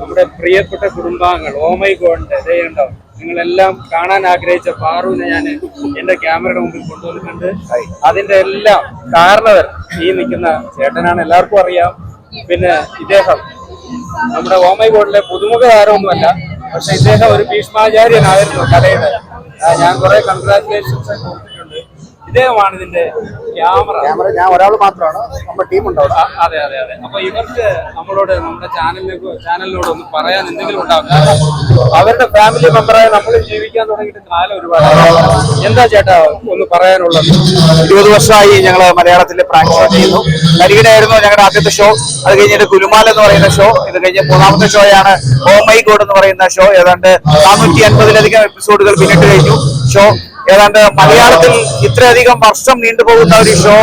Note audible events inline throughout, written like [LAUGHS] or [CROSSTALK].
നമ്മുടെ പ്രിയപ്പെട്ട കുടുംബാംഗങ്ങൾ. ഓമൈ ഗോണ്ട് ഇതേയുണ്ടോ നിങ്ങളെല്ലാം കാണാൻ ആഗ്രഹിച്ച പാറുവിനെ ഞാൻ എന്റെ ക്യാമറയുടെ മുമ്പിൽ കൊണ്ടുവന്നിട്ടുണ്ട്. അതിന്റെ എല്ലാം കാരണവർ ഈ നിൽക്കുന്ന ചേട്ടനാണ്. എല്ലാവർക്കും അറിയാം. പിന്നെ ഇദ്ദേഹം നമ്മുടെ ഓമൈ ഗോഡിലെ പുതുമുഖ താരമൊന്നുമല്ല പക്ഷെ ഇദ്ദേഹം ഒരു ഭീഷ്മാചാര്യനായിരുന്നു കലയുടെ ഞാൻ കുറെ കൺഗ്രാറ്റുലേഷൻസ് കൊടുത്തിട്ടുണ്ട് ഇദ്ദേഹമാണ് ഇതിന്റെ ക്യാമറ. ക്യാമറ ഞാൻ ഒരാൾ മാത്രമാണ് നമ്മുടെ ടീം ഉണ്ടോ അവിടെ. അതെ അതെ അതെ. അപ്പൊ ഇവർക്ക് നമ്മളോട് നമ്മുടെ ചാനലിലേക്ക് ചാനലിനോട് ഒന്ന് പറയാൻ എന്തെങ്കിലും ഉണ്ടാവും. അവരുടെ ഫാമിലി മെമ്പറായി നമ്മൾ ജീവിക്കാൻ തുടങ്ങിയിട്ട് കാലം ഒരുപാട്. എന്താ ചേട്ടാ ഒന്ന് പറയാനുള്ളത്? ഇരുപത് വർഷമായി ഞങ്ങൾ മലയാളത്തിൽ പ്രാക്ടീസ് ചെയ്യുന്നു. കരികിടായിരുന്നു ഞങ്ങളുടെ ആദ്യത്തെ ഷോ അത് കഴിഞ്ഞിട്ട് കുരുമാല എന്ന് പറയുന്ന ഷോ ഇത് കഴിഞ്ഞ മൂന്നാമത്തെ ഷോയാണ് ഓ മൈ ഗോഡ് എന്ന് പറയുന്ന ഷോ ഏതാണ്ട് നാനൂറ്റി അൻപതിലധികം എപ്പിസോഡുകൾ പിന്നിട്ട് കഴിഞ്ഞു. ഷോ ഏതാണ്ട് മലയാളത്തിൽ ഇത്രയധികം വർഷം നീണ്ടുപോകുന്ന ഒരു ഷോ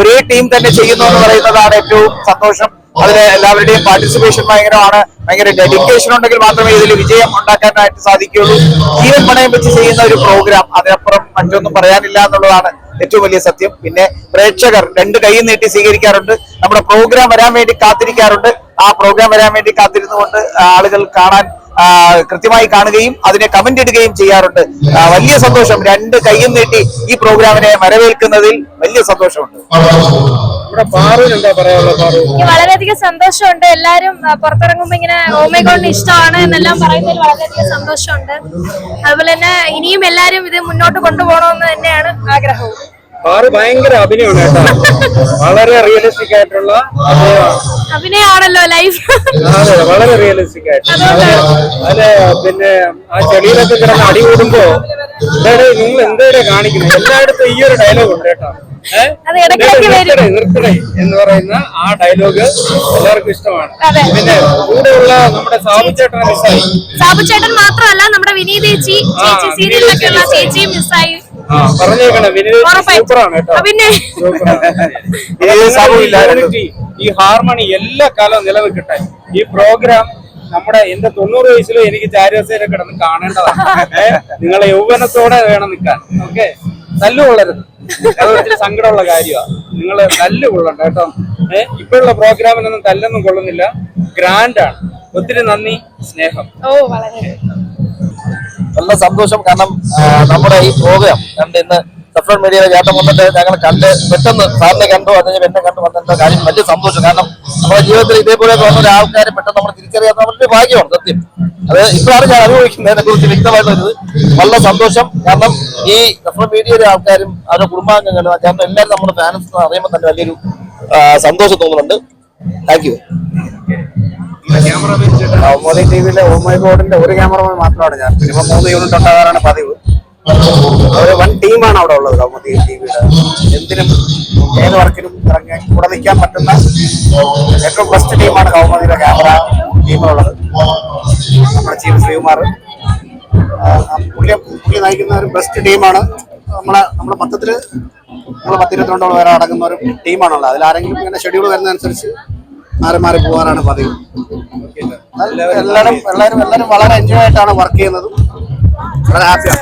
ഒരേ ടീം തന്നെ ചെയ്യുന്നു എന്ന് പറയുന്നതാണ് ഏറ്റവും സന്തോഷം. അതിന് എല്ലാവരുടെയും പാർട്ടിസിപ്പേഷൻ ഭയങ്കരമാണ്. ഭയങ്കര ഡെഡിക്കേഷൻ ഉണ്ടെങ്കിൽ മാത്രമേ ഇതിൽ വിജയം ഉണ്ടാക്കാനായിട്ട് സാധിക്കുകയുള്ളൂ. ജീവൻ പണയം വെച്ച് ചെയ്യുന്ന ഒരു പ്രോഗ്രാം അതിനപ്പുറം മറ്റൊന്നും പറയാനില്ല എന്നുള്ളതാണ് ഏറ്റവും വലിയ സത്യം. പിന്നെ പ്രേക്ഷകർ രണ്ട് കൈ നീട്ടി സ്വീകരിക്കാറുണ്ട്. നമ്മുടെ പ്രോഗ്രാം വരാൻ വേണ്ടി കാത്തിരിക്കാറുണ്ട്. ആ പ്രോഗ്രാം വരാൻ വേണ്ടി കാത്തിരുന്നുകൊണ്ട് ആളുകൾ കാണാൻ കൃത്യമായി കാണുകയും അതിനെ കമന്റ് ഇടുകയും ചെയ്യാറുണ്ട്. വലിയ സന്തോഷം. രണ്ട് കൈയും നീട്ടി ഈ പ്രോഗ്രാമിനെ വരവേൽക്കുന്നതിൽ വലിയ സന്തോഷമുണ്ട്. എനിക്ക് വളരെയധികം സന്തോഷമുണ്ട്. എല്ലാരും പുറത്തിറങ്ങുമ്പോ ഇങ്ങനെ ഓമേഗോണിന് ഇഷ്ടമാണ് എന്നെല്ലാം പറയുന്നതിൽ വളരെയധികം സന്തോഷമുണ്ട്. അതുപോലെ തന്നെ ഇനിയും എല്ലാരും ഇത് മുന്നോട്ട് കൊണ്ടുപോകണമെന്ന് തന്നെയാണ് ആഗ്രഹവും. പാറു ഭയങ്കര അഭിനയമാണ് കേട്ടോ. വളരെ റിയലിസ്റ്റിക് ആയിട്ടുള്ള അഭിനയമാണല്ലോ ലൈഫ് അതെ വളരെ റിയലിസ്റ്റിക് ആയിട്ട്. അതിൽ പിന്നെ ആ ചെടിയിലൊക്കെ കിടന്ന് അടി കൂടുമ്പോ ഇതേടെ നിങ്ങൾ എന്തേടെ കാണിക്കുന്നത്? എല്ലായിടത്തും ഈ ഒരു ഡയലോഗ് ഉണ്ട് കേട്ടോ? അത് നിർത്തണേ എന്ന് പറയുന്ന ആ ഡയലോഗ് എല്ലാവർക്കും ഇഷ്ടമാണ്. അതെ. പിന്നെ കൂടെയുള്ള നമ്മുടെ സാബു ചേട്ടൻ മിസ്സായി സാബു ചേട്ടൻ മാത്രമല്ല നമ്മുടെ വിനീത് ചേച്ചി ആ, ചേച്ചി സീരിയലിലൊക്കെ ഉള്ള ചേച്ചിയും മിസ്സായി ആ പറഞ്ഞേക്കണം. വിനീത് സൂപ്പറാണ് കേട്ടോ. പിന്നെ. [LAUGHS] ഈ ഹാർമണി എല്ലാ കാലവും നിലനിൽക്കട്ടെ ഈ പ്രോഗ്രാം നമ്മുടെ എന്റെ തൊണ്ണൂറ് വയസ്സിലും എനിക്ക് ചാരിവസേന കിടന്ന് കാണേണ്ടതാണ്? നിങ്ങളെ യൗവനത്തോടെ വേണം നിൽക്കാൻ. ഓക്കെ? തല്ലു കൊള്ളരുത്. അത് ഒത്തിരി സങ്കടമുള്ള കാര്യമാണ്. നിങ്ങൾ തല്ല് കൊള്ളണ്ട കേട്ടോ. ഏഹ് ഇപ്പോഴുള്ള പ്രോഗ്രാമിനൊന്നും തല്ലൊന്നും കൊള്ളുന്നില്ല. ഗ്രാൻഡാണ് ഒത്തിരി നന്ദി സ്നേഹം. ഓ വളരെ നല്ല സന്തോഷം കാരണം നമ്മുടെ ഈ പ്രോഗ്രാം കണ്ട് ഇന്ന് സഫർ മീഡിയയിലെ ചേട്ടൻ വന്നിട്ട് ഞങ്ങൾ കണ്ട് പെട്ടെന്ന് സാറിനെ കണ്ടു അത് എന്നെ കണ്ടു വന്നിട്ട് കാര്യം വലിയ സന്തോഷം. കാരണം നമ്മുടെ ജീവിതത്തിൽ ഇതേപോലെ വന്ന ഒരാൾക്കാരെ പെട്ടെന്ന് നമ്മൾ തിരിച്ചറിയാത്ത നമ്മുടെ ഭാഗ്യമാണ് സത്യം. അത് ഇപ്പോഴാണ് ഞാൻ അനുഭവിക്കുന്നതിനെ കുറിച്ച് വ്യക്തമായിട്ടുള്ളത് നല്ല സന്തോഷം. കാരണം ഈ സഫർ മീഡിയയിലെ ആൾക്കാരും അവരുടെ കുടുംബാംഗങ്ങളും ചേട്ടൻ എല്ലാവരും നമ്മുടെ ഫാൻസ് അറിയുമ്പോൾ തന്നെ വലിയൊരു സന്തോഷം തോന്നുന്നുണ്ട്. താങ്ക് യു മോദി ടി വിയിലെ ഓമൈ ഗോഡിന്റെ ഒരു ക്യാമറമാൻ മാത്രമാണ് ഞാൻ. സിനിമ മൂന്ന് യൂണിറ്റ് ഉണ്ടാകാറാണ് പതിവ്. ഒരു വൺ ടീമാണ് അവിടെ ഉള്ളത് കൗമുദി ടി വിയുടെ എന്തിനും ഏത് വർക്കിനും ഇറങ്ങി കൂടെ നിൽക്കാൻ പറ്റുന്ന ഏറ്റവും ബെസ്റ്റ് ടീമാണ് കൗമുദിയുടെ ക്യാമറ നമ്മുടെ ചീഫ് ശ്രീകുമാർ. പുള്ളി നയിക്കുന്ന ഒരു ബെസ്റ്റ് ടീമാണ്. നമ്മളെ നമ്മുടെ മൊത്തത്തിൽ നമ്മൾ പത്തിരുപത്തിരണ്ടോളം പേരെ അടങ്ങുന്ന ഒരു ടീമാണുള്ളത്. അതിൽ ആരെങ്കിലും ഇങ്ങനെ ഷെഡ്യൂൾ വരുന്നതനുസരിച്ച് മാറി മാറി പോകാനാണ് പതിവ്. എല്ലാവരും എല്ലാവരും എല്ലാവരും വളരെ എൻജോയ് ആയിട്ടാണ് വർക്ക് ചെയ്യുന്നത്. വളരെ ഹാപ്പിയാണ്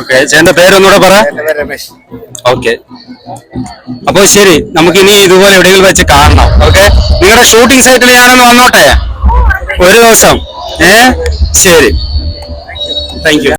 ഓക്കെ ചേട്ടന്റെ പേരൊന്നുകൂടെ പറ. എന്റെ പേര് രമേശ്. ഓക്കെ അപ്പൊ ശരി നമുക്ക് ഇനി ഇതുപോലെ എവിടെയെങ്കിലും വെച്ച് കാണണം. ഓക്കെ നിങ്ങളുടെ ഷൂട്ടിംഗ് സൈറ്റിൽ ഞാനൊന്ന് വന്നോട്ടെ? ഒരു ദിവസം. ഏ? ശരി. Thank you